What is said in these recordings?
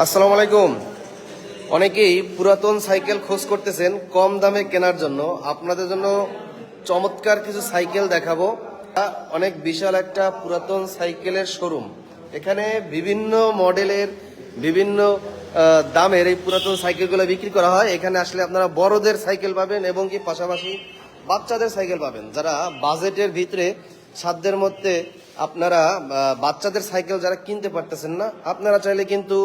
আসসালামু আলাইকুম। অনেকেই পুরাতন সাইকেল খোঁজ করতেছেন কম দামে কেনার জন্য। আপনাদের জন্য চমৎকার কিছু সাইকেল দেখাবো। অনেক বিশাল একটা পুরাতন সাইকেলের শোরুম। এখানে বিভিন্ন মডেলের বিভিন্ন দামের এই পুরাতন সাইকেলগুলো বিক্রি করা হয়। এখানে আসলে আপনারা বড়দের সাইকেল পাবেন এবং কি পাশাপাশি বাচ্চাদের সাইকেল পাবেন। যারা বাজেটের ভিতরে সাধ্যের মধ্যে আপনারা বাচ্চাদের সাইকেল যারা কিনতে পারতেছেন না, আপনারা চাইলে কিন্তু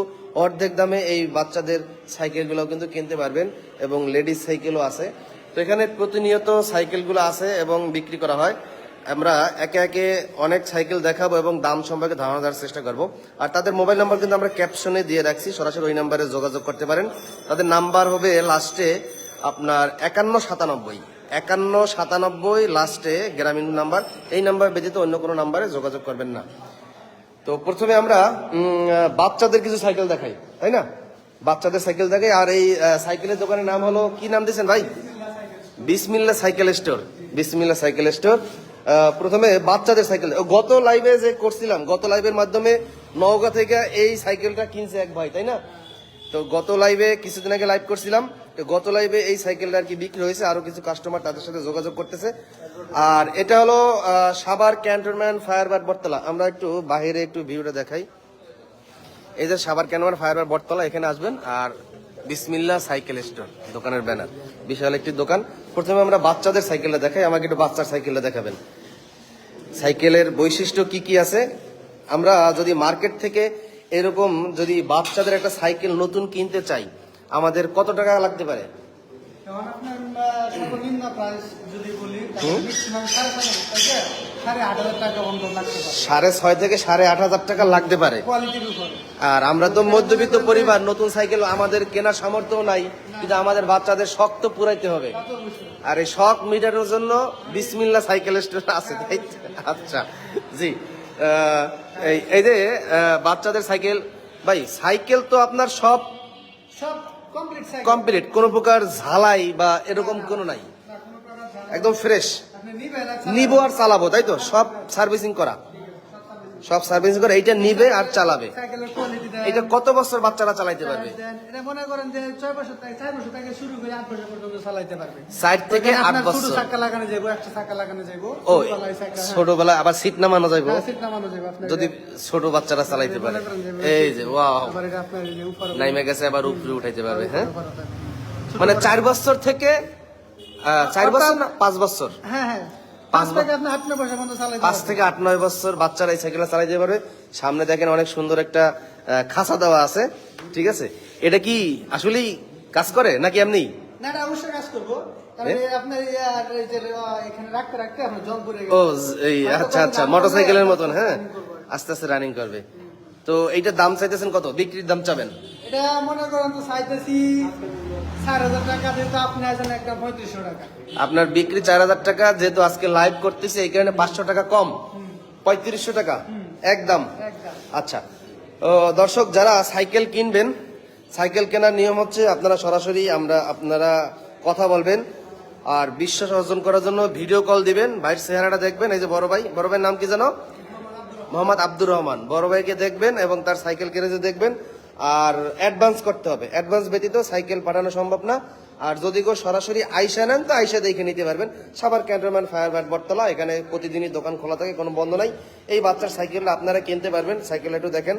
অর্ধেক দামে এই বাচ্চাদের সাইকেলগুলো কিন্তু কিনতে পারবেন এবং লেডিস সাইকেলও আছে। তো এখানে প্রতিনিয়ত সাইকেলগুলো আছে এবং বিক্রি করা হয়। আমরা একে একে অনেক সাইকেল দেখাবো এবং দাম সম্পর্কে ধারণা দেওয়ার চেষ্টা করব। আর তাদের মোবাইল নাম্বার কিন্তু আমরা ক্যাপশনে দিয়ে রাখছি। সরাসরি ওই নাম্বারে যোগাযোগ করতে পারেন। তাদের নাম্বার হবে লাস্টে আপনার একান্ন সাতানব্বই। একান্ন সাতানব্বই লাস্টে গ্রামীণ নাম্বার। এই নাম্বার ব্যতীত অন্য কোনো নাম্বারে যোগাযোগ করবেন না। তো প্রথমে আমরা বাচ্চাদের কিছু সাইকেল দেখাই, তাই না? বাচ্চাদের সাইকেল দেখাই, আর এই সাইকেলের দোকানের নাম হলো, কি নাম দিয়েছেন ভাই? Bismillah cycle store, Bismillah cycle store. প্রথমে বাচ্চাদের সাইকেল গত লাইভে যে করছিলাম, গত লাইভের মাধ্যমে নওগাঁ থেকে এই সাইকেলটা কিনছে এক ভাই, তাই না? তো গত লাইভে কিছুদিন আগে লাইভ করছিলাম গত লাইভে এই সাইকেলটা আর কি বিক্রি হয়েছে, আরও কিছু কাস্টমার তাদের সাথে যোগাযোগ করতেছে। আর এটা হলো সাবার ক্যান্টনমেন্ট ফায়ারবার বটতলা। আমরা একটু বাইরে একটু ভিউটা দেখাই। এই যে সাবার ক্যান্টনমেন্ট ফায়ারবার বটতলা, এখানে আসবেন। আর বিসমিল্লা সাইকেল স্টোর, দোকানের ব্যানার। বিশাল একটি দোকান। প্রথমে আমরা বাচ্চাদের সাইকেলটা দেখাই, আমাকে একটু বাচ্চার সাইকেলটা দেখাবেন। সাইকেলের বৈশিষ্ট্য কি কি আছে? আমরা যদি মার্কেট থেকে এরকম যদি বাচ্চাদের একটা সাইকেল নতুন কিনতে চাই আমাদের কত টাকা লাগতে পারে? সাড়ে ছয় থেকে সাড়ে আট হাজার টাকা লাগতে পারে। আর আমরা তো মধ্যবিত্ত পরিবার নতুন সাইকেল আমাদের কেনার সামর্থ্য নাই। কিন্তু আমাদের বাচ্চাদের শখ তো পুরাইতে হবে। আর এই শখ মিটানোর জন্য বিসমিল্লা সাইকেল স্টোর আছে তাই আচ্ছা জি। এই যে বাচ্চাদের সাইকেল ভাই সাইকেল তো আপনার সব সব কমপ্লিট কোন প্রকার ঝালাই বা এরকম কোনো নাই। একদম ফ্রেশ নিবো আর চালাবো তাই তো? সব সার্ভিসিং করা। সব সার্ভিসিং করে এইটা নিবে আর চালাবে। এটা কত বছর বাচ্চারা চালাইতে পারবে? মনে থেকে আট বছর হ্যাঁ। ছোটবেলা আবার সিট নামানো যাইব? হ্যাঁ, যদি ছোট বাচ্চারা চালাইতে পারে। করেন যে এই যে ওয়াও। নাইমে গেছে আবার উপরে উঠাইতে পারবে হ্যাঁ? মানে চার বছর থেকে চার বছর না পাঁচ বছর? হ্যাঁ হ্যাঁ। পাঁচ থেকে আট নয় বছর বাচ্চারা এই সাইকেলটা চালাইতে পারবে। সামনে দেখেন অনেক সুন্দর একটা খাঁচা দেওয়া আছে। ঠিক আছে? এটা কি আসলেই কাজ করে নাকি এমনি? না এটা অবশ্যই কাজ করব। ও এই আচ্ছা আচ্ছা দাম মোটর সাইকেলের মতন হ্যাঁ? আস্তে আস্তে রানিং করবে। তো এইটার দাম চাইতেছেন কত? বিক্রির দাম চাবেন? এটা মনে করেন তো চাইতেছি আপনার বিক্রি চার হাজার টাকা যেহেতু আজকে লাইভ করতেছে এই কারণে পাঁচশো টাকা কম। পঁয়ত্রিশশো টাকা? একদম। আচ্ছা। দর্শক যারা সাইকেল কিনবেন সাইকেল কেনার নিয়ম হচ্ছে আপনারা সরাসরি আমরা আপনারা কথা বলবেন আর বিশ্বাস অর্জন করার জন্য ভিডিও কল দিবেন। ভাইয়ের চেহারাটা দেখবেন এই যে বড় ভাই। বড় ভাইয়ের নাম কি জানো মোহাম্মদ আব্দুর রহমান। বড় ভাইকে দেখবেন এবং তার সাইকেল কিনেছে দেখবেন। আর অ্যাডভান্স করতে হবে। অ্যাডভান্স ব্যতীত সাইকেল পাঠানো সম্ভব না। আর যদি কেউ সরাসরি আইসা নেন, তো আইসা দেখে নিতে পারবেন। সাবার ক্যান্টনমেন্ট ফায়ার ব্যাট বটতলা, এখানে প্রতিদিনই দোকান খোলা থাকে, কোনো বন্ধ নাই। এই বাচ্চার সাইকেলটা আপনারা কিনতে পারবেন। সাইকেল একটু দেখেন।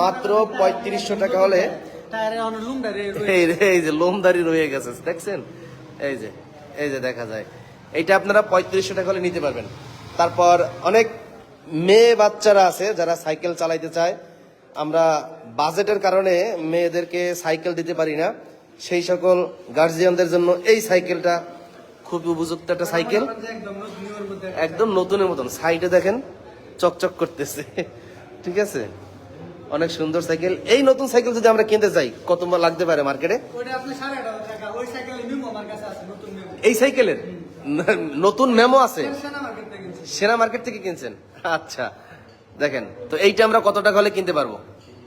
মাত্র পঁয়ত্রিশশো টাকা হলে এই যে লোমদারি রয়ে গেছে, দেখছেন? এই যে এই যে দেখা যায়। এইটা আপনারা পঁয়ত্রিশশো টাকা হলে নিতে পারবেন। তারপর অনেক মেয়ে বাচ্চারা আছে যারা সাইকেল চালাইতে চায়। আমরা বাজেটের কারণে মেয়েদেরকে সাইকেল দিতে পারি না। সেই সকল গার্জিয়ানদের জন্য এই সাইকেলটা খুব উপযুক্ত একটা সাইকেল। একদম নতুনের মতন। সাইডে দেখেন চকচক করতেছে। ঠিক আছে? অনেক সুন্দর সাইকেল। এই নতুন সাইকেল যদি আমরা কিনতে চাই কত লাগতে পারে মার্কেটে এই সাইকেলের? নতুন মেমো আছে? সেনা মার্কেট থেকে সেনা মার্কেট থেকে কিনছেন? আচ্ছা। দেখেন তো এইটা আমরা কত টাকা হলে কিনতে পারব?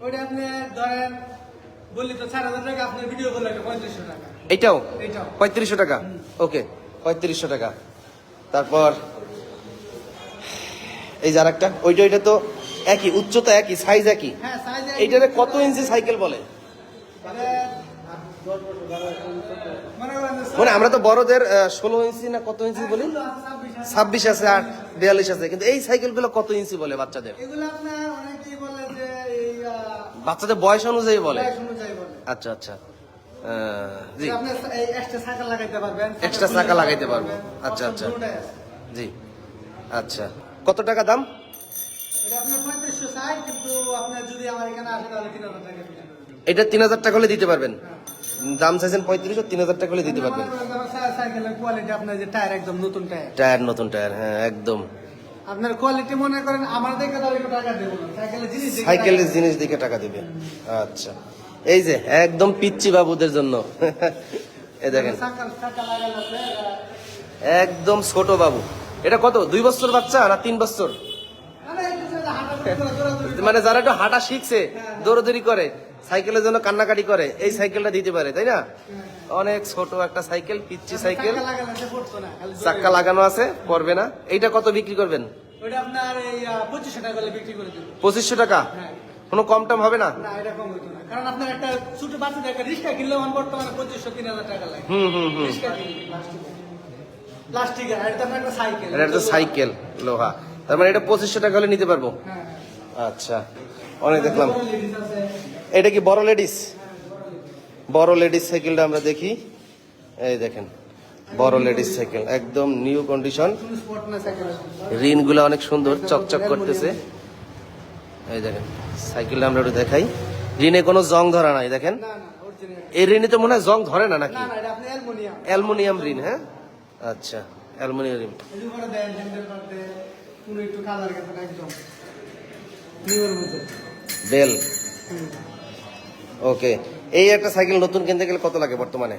ওইটা আপনি ধরেন বললি তো চার হাজার টাকা আপনার ভিডিও করলে পঁয়ত্রিশশো টাকা। এইটাও এইটাও পঁয়ত্রিশশো টাকা? ওকে পঁয়ত্রিশশো টাকা। তারপর এই যার একটা ওইটা ওইটা তো একই উচ্চতা একই সাইজ একই। হ্যাঁ এইটারে কত ইঞ্চি সাইকেল বলে? মনে মানে আমরা তো বড়দের ষোলো ইঞ্চি না কত ইঞ্চি বলি? ছাব্বিশ ছাব্বিশ আছে আট বিয়াল্লিশ আছে। কিন্তু এই সাইকেলগুলো কত ইঞ্চি বলে বাচ্চাদের? এগুলো আপনার অনেকেই বলে যে এই আহ, বাচ্চাদের বয়স অনুযায়ী বলে? আচ্ছা আচ্ছা। জি। এক্সট্রা চাকা লাগাইতে পারব। আচ্ছা, আচ্ছা। জি। আচ্ছা। কত টাকা দাম? এটা তিন হাজার টাকা হলে দিতে পারবেন? দাম চাইছেন পঁয়ত্রিশশো তিন হাজার টাকা হলে দিতে পারবেন? টায়ার নতুন টায়ার হ্যাঁ একদম। আপনার কোয়ালিটি মনে করেন আমার দেখে টাকা দেবো সাইকেলের জিনিস দেখে টাকা দেবো। দিকে টাকা দিবে। আচ্ছা। এই যে একদম পিচ্ছি বাবুদের জন্য। এ দেখেন। একদম ছোট বাবু। এটা কত দুই বছর বাচ্চা না তিন বছর। মানে যারা একটু হাঁটা শিখছে দৌড়দৌড়ি করে সাইকেলের জন্য কান্নাকাটি করে এই সাইকেলটা দিতে পারে তাই না? অনেক ছোট একটা সাইকেল পিচ্ছি সাইকেল। চাক্কা লাগানো আছে পড়বে না। এইটা কত বিক্রি করবেন? আপনার পঁচিশশো টাকা হ্যাঁ। কোনো কম টম হবে না? সাইকেল। লোহা। তার মানে এটা পঁচিশশো টাকা হলে নিতে পারব? হ্যাঁ। আচ্ছা। অনেক দেখলাম। এটা কি বড় লেডিস? বড় লেডিস সাইকেলটা আমরা দেখি। এই দেখেন বড় লেডিস সাইকেল একদম নিউ কন্ডিশন। রিনগুলো অনেক সুন্দর চকচক করতেছে। এই দেখেন সাইকেলটা আমরা একটু দেখাই। রিনে কোনো জং ধরা নাই দেখেন। এই রিনে তো মনে হয় জং ধরে না নাকি? অ্যালুমিনিয়াম। রিন হ্যাঁ? আচ্ছা অ্যালুমিনিয়াম রিন। বেল। ওকে। এই একটা সাইকেল নতুন কিনতে গেলে কত লাগে বর্তমানে?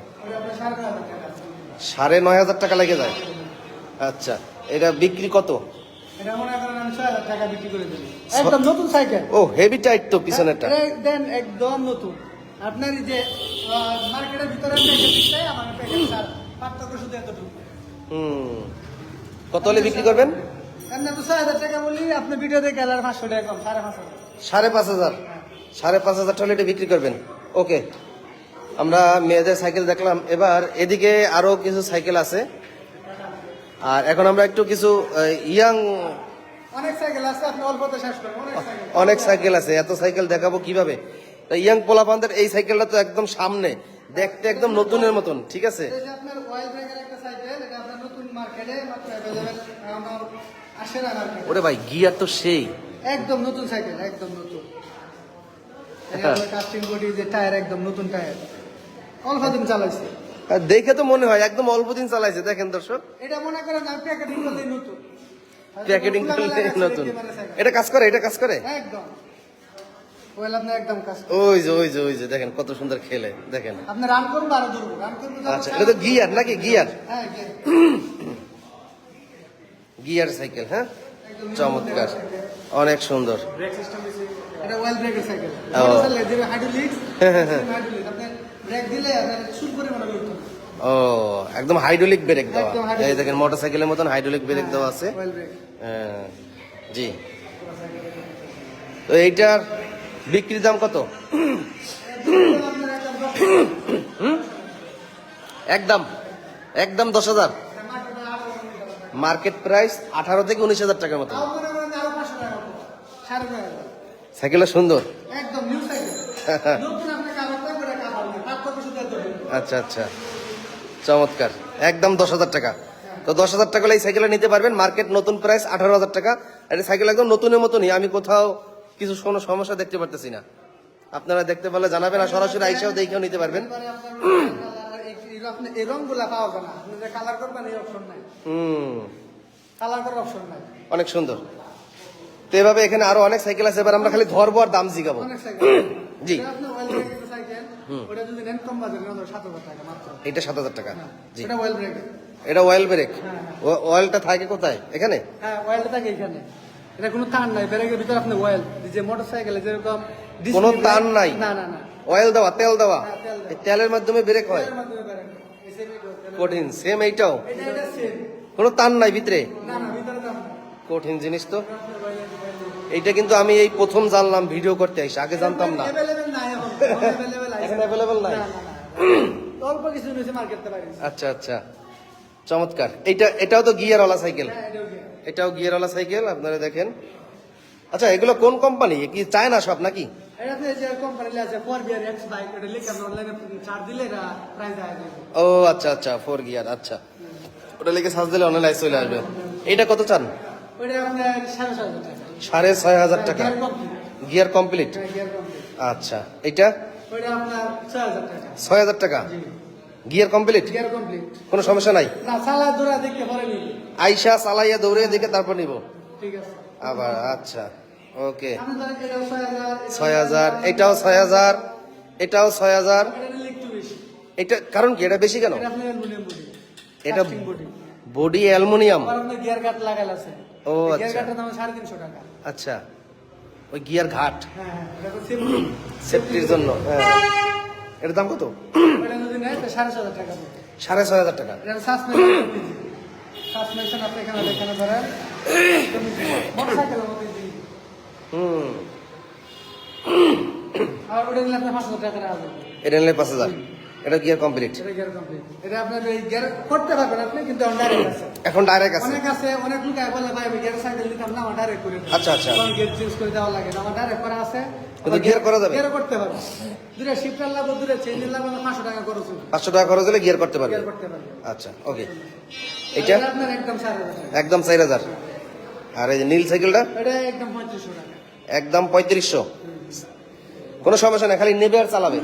সাড়ে নয় হাজার টাকা হাজার লেগে যায়। আচ্ছা এটা বিক্রি কত? হাজার নতুন সাইকেল। ও হেভি টাইট তো পিছনেরটা। দেন একদম নতুন। আপনার যে মার্কেটের ভিতরে আমার পার্থক্য শুধু এতটুকু। হুম। কত হলে বিক্রি করবেন? তো ছয় হাজার টাকা বলি আপনি ভিডিও দেখে গেলে পাঁচশো টাকা কম সাড়ে পাঁচশো টাকা সাড়ে পাঁচ হাজার। সাড়ে পাঁচ হাজার টাকা এটা বিক্রি করবেন। ওকে। আমরা মেয়েদের সাইকেল দেখলাম। এবার এদিকে আরও কিছু সাইকেল আছে। আর এখন আমরা একটু কিছু ইয়াং অনেক সাইকেল আছে এত সাইকেল দেখাবো কীভাবে? ইয়াং পোলাপানদের এই সাইকেলটা তো একদম সামনে। দেখতে একদম নতুনের মতন ঠিক আছে? ওরে ভাই গিয়ার তো সেই। একদম নতুন সাইকেল একদম নতুন। কাস্টিং বডি যে টায়ার একদম নতুন টায়ার অল্প দিন চালাইছে। দেখে তো মনে হয় একদম অল্প দিন চালাইছে দেখেন দর্শক। এটা মনে করেন আমি প্যাকেটিং নতুন। প্যাকেটিং করলে নতুন। গাছ দেখে এটা কাজ করে এটা কাজ করে। একদম। আপনি একদম কাজ ওই যে ওই যে ওই যে দেখেন কত সুন্দর খেলে দেখেন। আপনি রান করুন আরও রান আচ্ছা এটা তো গিয়ার নাকি? গিয়ার হ্যাঁ গিয়ার সাইকেল হ্যাঁ? একদম চমৎকার। অনেক সুন্দর। ও। একদম হাইড্রোলিক ব্রেক দেওয়া। এই দেখেন মোটরসাইকেলের মতন হাইড্রোলিক ব্রেক দেওয়া আছে। হ্যাঁ, জি। তো এইটার বিক্রির দাম কত? একদম। দশ- একদম একদম দশ হাজার। মার্কেট প্রাইস আঠারো থেকে উনিশ হাজার টাকার মতো। সাইকেলটা সুন্দর। আচ্ছা আচ্ছা। চমৎকার। একদম দশ হাজার টাকা। তো দশ হাজার টাকা হলে এই সাইকেলটা নিতে পারবেন। মার্কেট নতুন প্রাইস আঠারো হাজার টাকা। আর এই সাইকেল একদম নতুনের মতনই। আমি কোথাও কিছু কোনো সমস্যা দেখতে পারতেছি না। আপনারা দেখতে পারলে জানাবেন আর সরাসরি আইসাও দেখেও নিতে পারবেন। এই- আপনি এই রংগুলা পাওয়া যায় না। আপনি যে কালার করবেন এই অপশন নাই। হুম। কালার করার অপশন নাই। অনেক সুন্দর। তো এভাবে এখানে আরও অনেক সাইকেল আছে এবার আমরা খালি ধরবো আর দাম জিগাবো। অনেক সাইকেল জি। এটা আপনি ওয়েল ব্রেকের সাইকেল ওটা যদি নেন কম বাজারে নেন সাত হাজার টাকা মাত্র। এটা অয়েল ব্রেক হ্যাঁ, অয়েলটা থাকে কোথায়? এখানে? হ্যাঁ থাকে এখানে। এটা কোনো তার নাই। ব্রেকের ভিতরে আপনি ওয়েল যে মোটর সাইকেলে যেরকম কোনো তার নাই? না না না। অয়েল দেওয়া তেল দেওয়া। হ্যাঁ, তেলের মাধ্যমে ব্রেক হয় এর মাধ্যমে ব্রেক হয়। এই same এই করে। কঠিন সেম এইটাও? এটা এটা কোনো তার নাই ভিতরে? না না। কঠিন জিনিস তো। এইটা কিন্তু আমি এই প্রথম জানলাম ভিডিও করতে আইসি আগে জানতাম না। এখন। নাই? না, না, না। অল্প কিছু আচ্ছা আচ্ছা। চমৎকার। এইটা এটাও তো গিয়ারওয়ালা সাইকেল। হ্যাঁ এটাও গিয়ারওয়ালা সাইকেল আপনারা দেখেন। আচ্ছা এগুলো কোন কোম্পানি কি চায়না সব নাকি? এটা এটা ও আচ্ছা আচ্ছা ফোর গিয়ার আচ্ছা। ওটা লিখে সার্চ দিলে অনলাইন চলে আসবে। এইটা কত চান? সাড়ে ছয় হাজার টাকা। গিয়ার কমপ্লিট গিয়ার কমপ্লিট হ্যাঁ আচ্ছা এটা ছয় হাজার টাকা। গিয়ার কমপ্লিট কোনো সমস্যা নাই? আইসা চালাইয়া দৌড়ে দেখে তারপর নিব। ঠিক আছে। আবার আচ্ছা। ওকে এটাও ছয় হাজার এটাও ছয় হাজার এটাও ছয় হাজার। এটা কারণ কি এটা বেশি কেন? এটা বডি এটা body. Body aluminium? Gear cut লাগাল আছে। ও, আচ্ছা। সাড়ে তিনশো টাকা। আচ্ছা। ওই গিয়ার ঘাট। হ্যাঁ হ্যাঁ। সেফটির জন্য হ্যাঁ। এটার দাম কত? সাড়ে ছয় হাজার টাকা সাড়ে ছয় হাজার টাকা। সাসপেনশন সাসপেনশন আপনি এখানে এখানে ধরেন। মোটরসাইকেলের মতো এটা নিলে পাঁচ হাজার। এটা গিয়ার কমপ্লিট এটা গিয়ার কমপ্লিট এটা আপনার এই গিয়ার করতে পারবেন আপনি কিন্তু ডাইরেক্ট আছে। এখন ডাইরেক্ট আছে। অনেক আছে অনেক লোক বলে ভাই আমি গিয়ার সাইকেল নিতাম না আমার ডাইরেক্ট করে আচ্ছা, আচ্ছা। গিয়ার চেঞ্জ করে দেওয়া লাগে না আমার ডাইরেক্ট করা আছে। কিন্তু gear করা যাবে? গিয়ার করতে পারবে শিফটার টাকা খরচ হবে। পাঁচশো টাকা খরচ হলে গিয়ার করতে পারবে। গিয়ার করতে পারবে। আচ্ছা ওকে এটা আপনার একদম চার হাজার টাকা। একদম চার হাজার। আর এই যে নীল সাইকেলটা এটা একদম পঁয়ত্রিশশো টাকা। একদম পঁয়ত্রিশশো। কোনো সমস্যা না খালি নেবে আর চালাবে।